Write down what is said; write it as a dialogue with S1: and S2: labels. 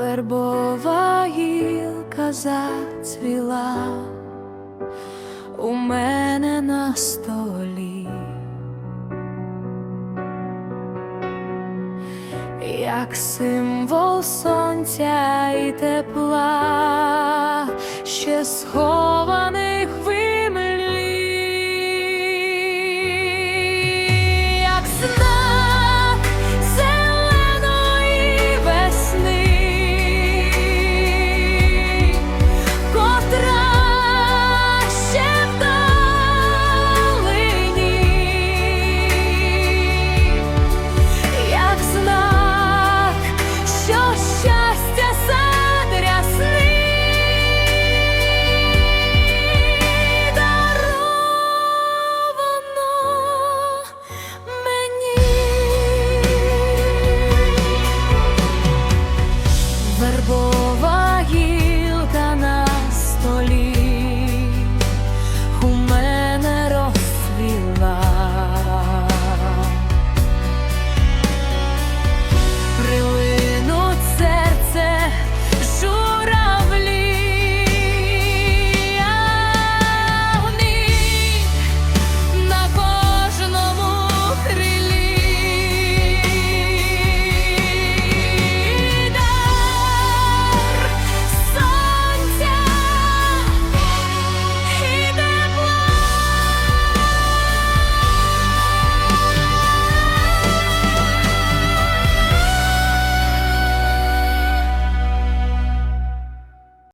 S1: вербова гілка зацвіла у мене на столі, як символ сонця і тепла, ще схований вербою.